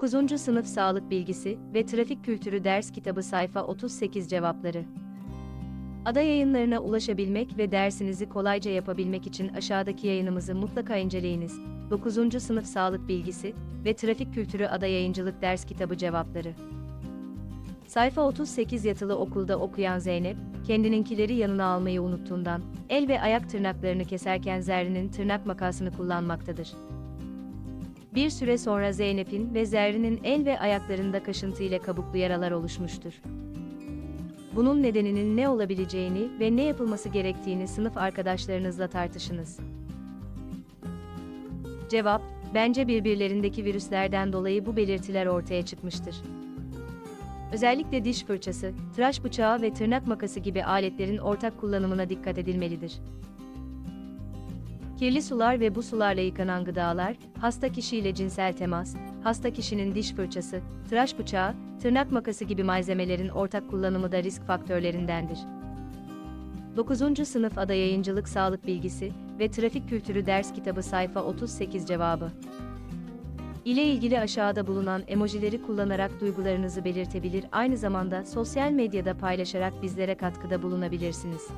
9. Sınıf Sağlık Bilgisi ve Trafik Kültürü Ders Kitabı Sayfa 38 Cevapları Ada yayınlarına ulaşabilmek ve dersinizi kolayca yapabilmek için aşağıdaki yayınımızı mutlaka inceleyiniz. 9. Sınıf Sağlık Bilgisi ve Trafik Kültürü Ada Yayıncılık Ders Kitabı Cevapları Sayfa 38 yatılı okulda okuyan Zeynep, kendininkileri yanına almayı unuttuğundan, el ve ayak tırnaklarını keserken Zerrin'in tırnak makasını kullanmaktadır. Bir süre sonra Zeynep'in ve Zerrin'in el ve ayaklarında kaşıntı ile kabuklu yaralar oluşmuştur. Bunun nedeninin ne olabileceğini ve ne yapılması gerektiğini sınıf arkadaşlarınızla tartışınız. Cevap, bence birbirlerindeki virüslerden dolayı bu belirtiler ortaya çıkmıştır. Özellikle diş fırçası, tıraş bıçağı ve tırnak makası gibi aletlerin ortak kullanımına dikkat edilmelidir. Kirli sular ve bu sularla yıkanan gıdalar, hasta kişiyle cinsel temas, hasta kişinin diş fırçası, tıraş bıçağı, tırnak makası gibi malzemelerin ortak kullanımı da risk faktörlerindendir. 9. Sınıf Ada Yayıncılık Sağlık Bilgisi ve Trafik Kültürü Ders Kitabı Sayfa 38 Cevabı ile ilgili aşağıda bulunan emojileri kullanarak duygularınızı belirtebilir, aynı zamanda sosyal medyada paylaşarak bizlere katkıda bulunabilirsiniz.